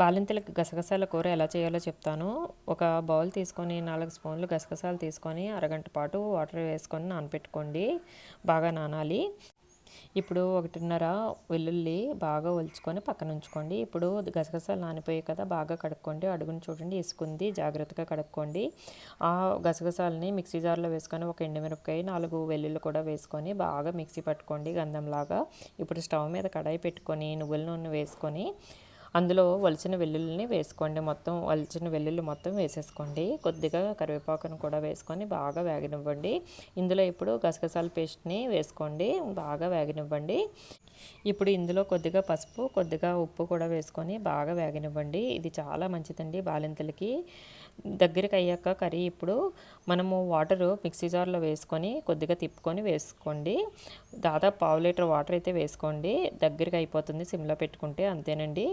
బాలింతలకు గసగసాల కూర ఎలా చేయాలో చెప్తాను. ఒక బౌల్ తీసుకొని నాలుగు స్పూన్లు గసగసాలు తీసుకొని అరగంట పాటు వాటర్ వేసుకొని నానపెట్టుకోండి. బాగా నానాలి. ఇప్పుడు ఒకటిన్నర వెల్లుల్లి బాగా ఒలుచుకొని పక్కన ఉంచుకోండి. ఇప్పుడు గసగసాలు నానిపోయాయి కదా బాగా కడుక్కోండి. అడుగుని చూడండి ఇసుకుంది. జాగ్రత్తగా కడుక్కోండి. ఆ గసగసాలని మిక్సీ జార్లో వేసుకొని ఒక ఎండుమిరపకాయ నాలుగు వెల్లుల్లి కూడా వేసుకొని బాగా మిక్సీ పట్టుకోండి గంధంలాగా. ఇప్పుడు స్టవ్ మీద కడాయి పెట్టుకొని నువ్వుల నూనె వేసుకొని అందులో వలిచిన వెల్లుల్లిని వేసుకోండి. మొత్తం వలిచిన వెల్లుల్లి మొత్తం వేసేసుకోండి. కొద్దిగా కరివేపాకును కూడా వేసుకొని బాగా వేగనివ్వండి. ఇందులో ఇప్పుడు గసగసాల పేస్ట్ని వేసుకోండి. బాగా వేగనివ్వండి. ఇప్పుడు ఇందులో కొద్దిగా పసుపు కొద్దిగా ఉప్పు కూడా వేసుకొని బాగా వేగనివ్వండి. ఇది చాలా మంచిదండి బాలింతలకి. దగ్గరికి అయ్యాక కర్రీ ఇప్పుడు మనము వాటరు మిక్సీ జార్లో వేసుకొని కొద్దిగా తిప్పుకొని వేసుకోండి. దాదాపు పావు లీటర్ వాటర్ అయితే వేసుకోండి. దగ్గరికి అయిపోతుంది సిమ్లో పెట్టుకుంటే అంతేనండి.